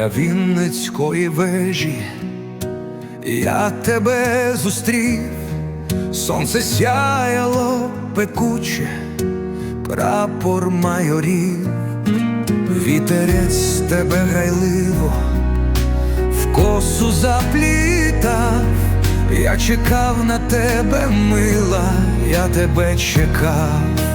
біля Вінницької вежі. Я тебе зустрів, сонце сяяло пекуче, прапор майорів, вітерець тебе грайливо, в косу заплітав, я чекав на тебе, мила, я тебе чекав.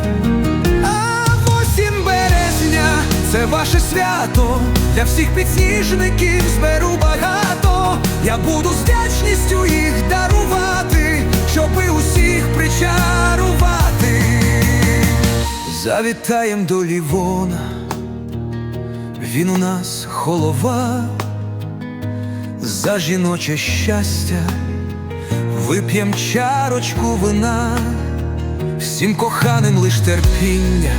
Це ваше свято, для всіх підсніжників зберу багато. Я буду з вдячністю їх дарувати, щоби усіх причарувати. Завітаєм до Лівона, він у нас голова, за жіноче щастя, вип'єм чарочку вина, всім коханим лиш терпіння.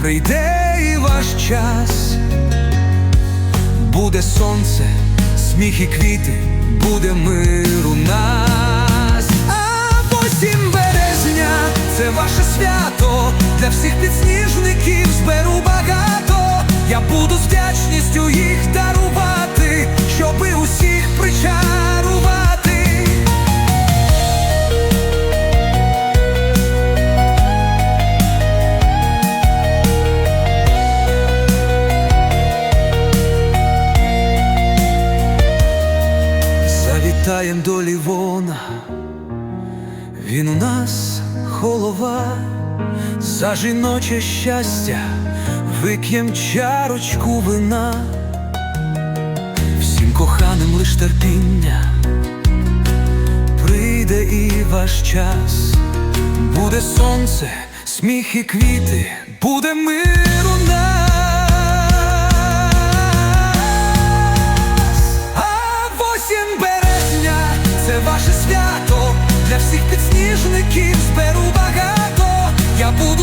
Прийде і ваш час, буде сонце, сміх і квіти, буде миру нас. Завітаєм до Лівона, він у нас голова, за жіноче щастя, вип'єм чарочку вина, всім коханим лиш терпіння, прийде і ваш час, буде сонце, сміх і квіти, буде мир у нас. всіх підсніжників зберу багато. Я буду